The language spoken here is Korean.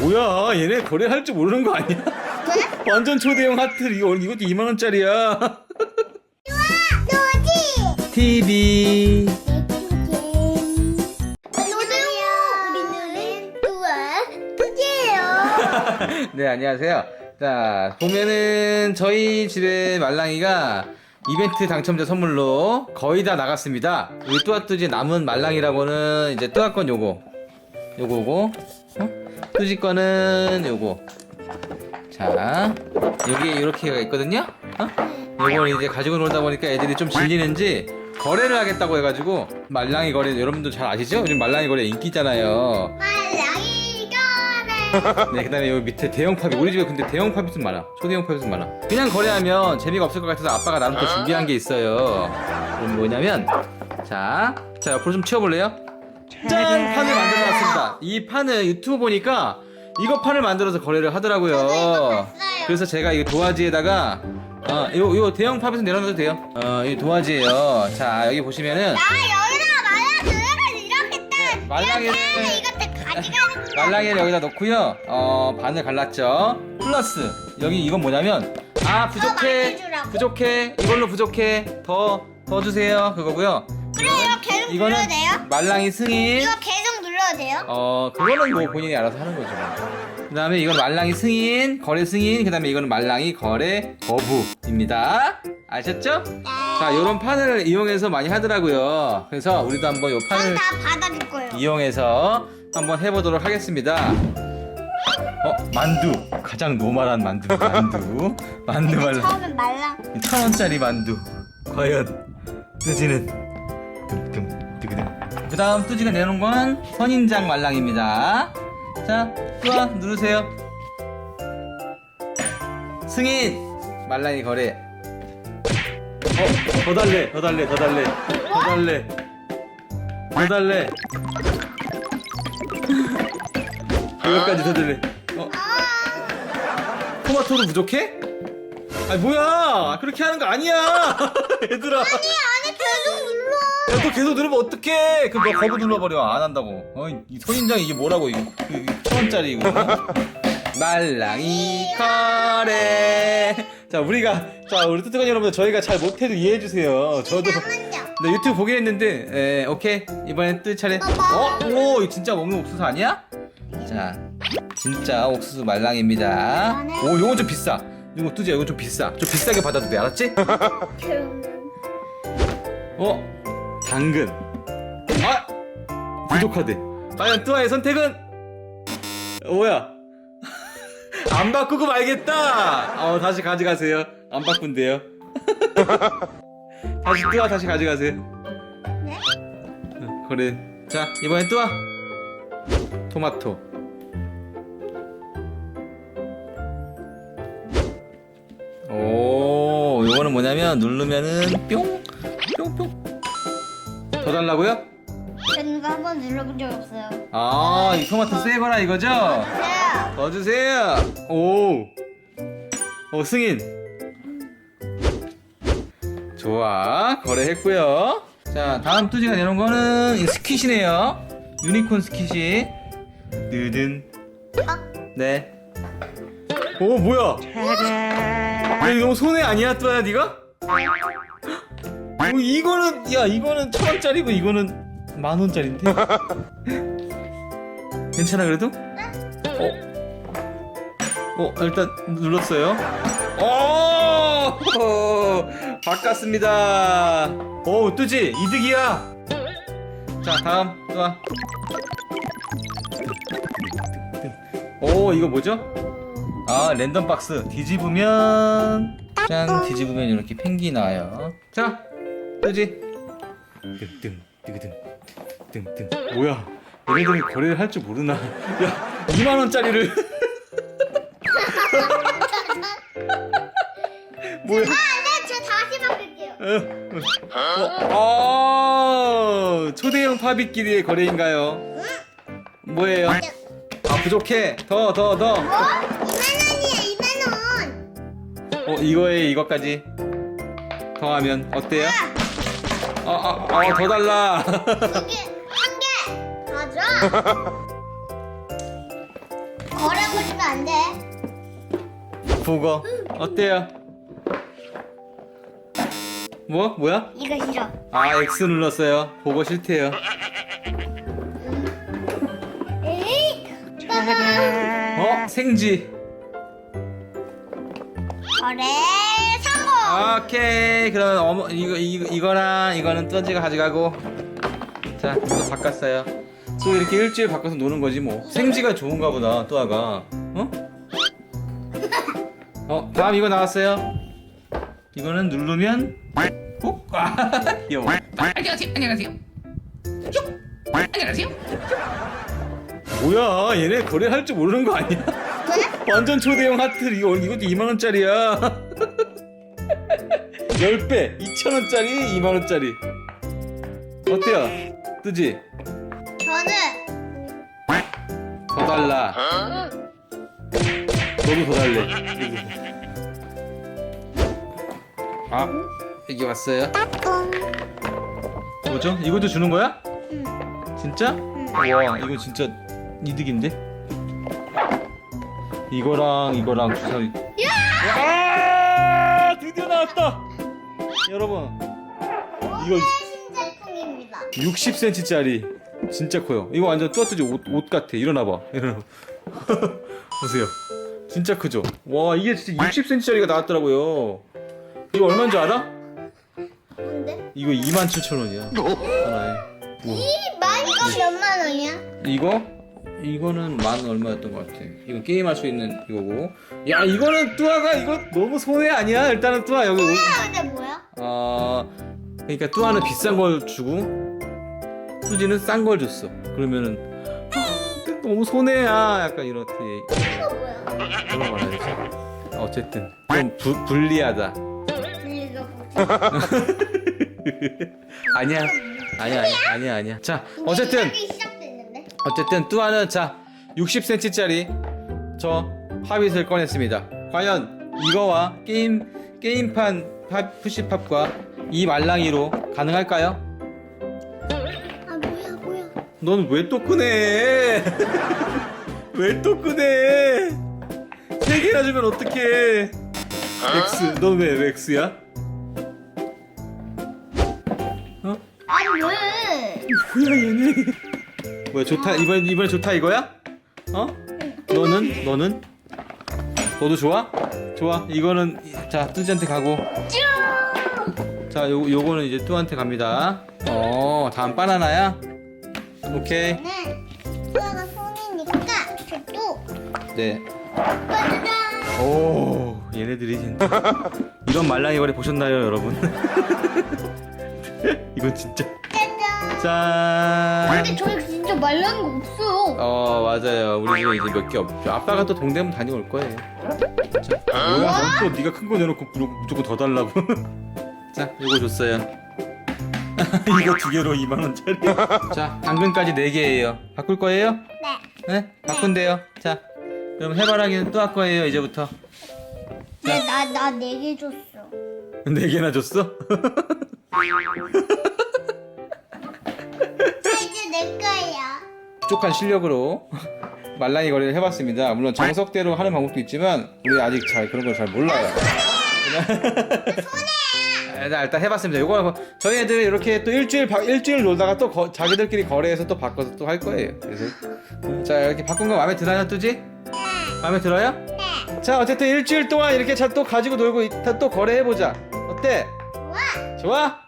뭐야 얘네 거래할 줄 모르는 거 아니야? 왜? 완전 초대형 하트 이거 이것도 2만 원짜리야. 노지. TV. 우리는. 네 안녕하세요. 자 보면은 저희 집에 말랑이가 이벤트 당첨자 선물로 거의 다 나갔습니다. 우리 뚜아뚜지 남은 말랑이라고는 이제 뚜아 건 요거, 요거고, 어? 뚜지 거는 요거. 자 여기 이렇게가 있거든요. 어? 요걸 이제 가지고 놀다 보니까 애들이 좀 질리는지 거래를 하겠다고 해가지고 말랑이 거래 여러분도 잘 아시죠? 요즘 말랑이 거래 인기 있잖아요. 말랑이 거래. 네, 그다음에 여기 밑에 대형 팝이 우리 집에 근데 대형 팝이 좀 많아. 초대형 팝이 좀 많아. 그냥 거래하면 재미가 없을 것 같아서 아빠가 나름 또 준비한 게 있어요. 그럼 뭐냐면 자, 자 옆으로 좀 치워볼래요? 짠 판을 만들어놨습니다. 이 판을 유튜브 보니까 이거 판을 만들어서 거래를 하더라고요. 봤어요. 그래서 제가 이 도화지에다가 어, 요, 요 대형 팝에서 내려놔도 돼요. 어, 이 도화지예요. 자, 여기 보시면은 아 여기다가 말랑 이렇게 딱 말랑이 이렇게 가져가는 거야. 말랑이를 여기다 놓고요. 어, 반을 갈랐죠. 플러스 여기 이건 뭐냐면 아더 부족해 주라고? 부족해 이걸로 부족해 더 더 주세요 그거고요. 그래요 계속 이거는 눌러도 돼요? 말랑이 승인. 이거 계속 눌러도 돼요? 어 그거는 뭐 본인이 알아서 하는 거죠. 그 다음에 이건 말랑이 승인 거래 승인 그 다음에 이거는 말랑이 거래 거부입니다. 아셨죠? 자 요런 판을 이용해서 많이 하더라고요. 그래서 우리도 한번 요 판을 다 받아줄 거예요. 이용해서 한번 해보도록 하겠습니다. 어, 만두. 가장 노멀한 만두. 만두. 만두 말라. 처음엔 말랑. 천 원짜리 만두. 과연 뚜지는 그 다음 뚜지가 내놓은 건 선인장 말랑입니다. 자, 뚜아 누르세요. 승인 말랑이 거래. 어, 더 달래, 더 달래, 더 달래, 더 달래, 더 달래. 이것까지 더 달래. 어, 토마토도 부족해? 아니 뭐야 그렇게 하는 거 아니야 얘들아 아니 안에 계속 눌러. 야, 또 계속 누르면 어떡해? 그럼 너 거부 눌러버려. 안 한다고. 어이 이 선인장 이게 뭐라고 이거? 그, 이거 천 원짜리 이거. 말랑이 거래 자 우리가 자 우리 뜨뜨건 여러분들 저희가 잘 못해도 이해해주세요. 저도. 잠깐만요. 네, 유튜브 보긴 했는데 에, 오케이. 이번엔 뜨 차례. 어? 오 이거 진짜 먹는 옥수수 아니야? 자 진짜 옥수수 말랑입니다. 오 요건 좀 비싸. 이거 뜨지야 이거 좀 비싸. 좀 비싸게 받아도 돼. 알았지? 어? 당근. 아! 부족하대. 과연 뚜아의 선택은? 어, 뭐야? 안 바꾸고 말겠다! 어 다시 가져가세요. 안 바꾼대요. 다시 뚜아 다시 가져가세요. 네? 어, 그래. 자 이번엔 뚜아 토마토. 오 요거는 뭐냐면 누르면은 뿅 뿅뿅 더 달라고요? 저는 이거 한 번 눌러본 적 없어요. 아, 이 토마토 새 거라 이거죠? 네. 더 주세요. 오. 오, 승인. 좋아. 거래했고요. 자, 다음 뚜지가 내놓은 거는 이 스킷이네요. 유니콘 스킷이. 느든. 네. 오, 뭐야? 야, 이거 너무 손해 아니야, 뚜아야, 니가? 어, 이거는, 야, 이거는 천 원짜리고, 이거는 만 원짜리인데? 괜찮아, 그래도? 어? 어, 일단 눌렀어요. 오! 바꿨습니다. 오, 뜨지? 이득이야. 자, 다음, 또 와. 오, 이거 뭐죠? 아, 랜덤 박스. 뒤집으면, 짠, 뒤집으면 이렇게 펭귄 나와요. 자, 뜨지? 뜬뜬, 뜨그등, 뜬뜬. 뭐야? 얘네들이 거래를 할 줄 모르나? 야, 2만 원짜리를. 뭐야? 아, 네, 저 다시 바꿀게요. 어, 어, 초대형 파비끼리의 거래인가요? 뭐예요? 아, 부족해. 더, 더, 더. 어? 2만 원이에요, 2만 원. 어, 이거에 이거까지 더하면 어때요? 아, 아, 아, 더 달라. 이게 한 개. 가자. 거래 안 돼. 보고 어때요? 뭐 뭐야? 이거 싫어. 아 X 눌렀어요. 보고 싫대요. 에이. 빠밤. 어 생지. 거래. 오케이 그럼 어머 이거 이거 이거랑 이거는 뚜아지가 가져가고 자 이거 바꿨어요. 또 이렇게 일주일 바꿔서 노는 거지 뭐. 생지가 좋은가 보다 뚜아가. 어? 어 다음 이거 나왔어요. 이거는 누르면 꼭 아, 귀여워. 안녕하세요. 안녕하세요. 쭉. 안녕하세요. 뭐야 얘네 거래할 줄 모르는 거 아니야? 완전 초대형 하트 이거 이것도 2만 원짜리야. 10배 2천 원짜리 2만 원짜리. 어때요? 뜨지? 저는 더 달라. 너도 더 달래. 아 여기 왔어요. 뭐죠? 이것도 주는 거야? 응. 진짜? 와 이거 진짜 이득인데? 이거랑 이거랑 주사 야! 드디어 나왔다! 여러분 이거 신제품입니다. 60cm짜리 진짜 커요 이거 완전 뚜아뚜지 옷, 옷 같아 일어나봐 일어나봐 보세요 진짜 크죠? 와 이게 진짜 60cm짜리가 나왔더라고요 이거 얼마인 줄 알아? 뭔데? 이거 27,000원이야 하나에 우와. 이 많이가 몇만 원이야? 이거 이거는 만 얼마였던 것 같아. 이거 게임할 수 있는 이거고. 야 이거는 뚜아가 이거 너무 손해 아니야? 일단은 뚜아 여기. 오- 아 근데 뭐야? 어 그러니까 뚜아는 비싼 걸 주고 수지는 싼 걸 줬어. 그러면은 아, 너무 손해야. 약간 이렇게 이거 뭐야? 그런 말 하지. 어쨌든 좀 부, 불리하다. 이거 뭐야? 아니야. 아니야 아니야 아니야 아니야. 자 어쨌든? 어쨌든 뚜아는 자 60cm짜리 저 팝잇을 꺼냈습니다. 과연 이거와 게임 게임판 팝, 푸시팝과 이 말랑이로 가능할까요? 아 뭐야 뭐야? 넌 왜 또 끄네? 왜 또 끄네? 세 개나 주면 어떡해? X, 넌왜 X야? 어? 아니 왜? 뭐야 얘네? 뭐야 좋다 이번 이번에 좋다 이거야? 어? 너는 너는 너도 좋아? 좋아 이거는 자 뚜지한테 가고 자 요, 요거는 이제 뚜한테 갑니다 어 다음 바나나야? 오케이 네. 수아가 손이니까 저도 네 짜자잔. 오 얘네들이 진짜 이런 말랑이 거리 보셨나요 여러분? 이건 진짜 짜잔. 근데 진짜 말랑이 거 없어요. 어 맞아요 우리 집에 이제 몇 개 없죠 아빠가 또 동대문 다녀올 거예요 자 뭐야 넌또 네가 큰 거 내놓고 무조건- 무조건 더 달라고 자 이거 줬어요 이거 두 개로 2만 원짜리 자 당근까지 4개예요 바꿀 거예요? 네. 네? 바꾼대요 자 그럼 해바라기는 또 할 거예요 이제부터 근데 나나 네 개 줬어. 4개나 줬어? 자 이제 내 거야. 부족한 실력으로 말랑이 거리를 해봤습니다. 물론 정석대로 하는 방법도 있지만 우리 아직 잘 그런 걸 잘 몰라요. 일단, 일단 해봤습니다. 이거 저희 애들 이렇게 또 일주일 바- 일주일 놀다가 또 거- 자기들끼리 거래해서 또 바꿔서 또 할 거예요. 그래서 음, 자 이렇게 바꾼 거 마음에 드나요, 뚜지? 마음에 들어요? 네. 자 어쨌든 일주일 동안 이렇게 잘 또 가지고 놀고 있다 또 거래해 보자. 어때? 좋아. 좋아?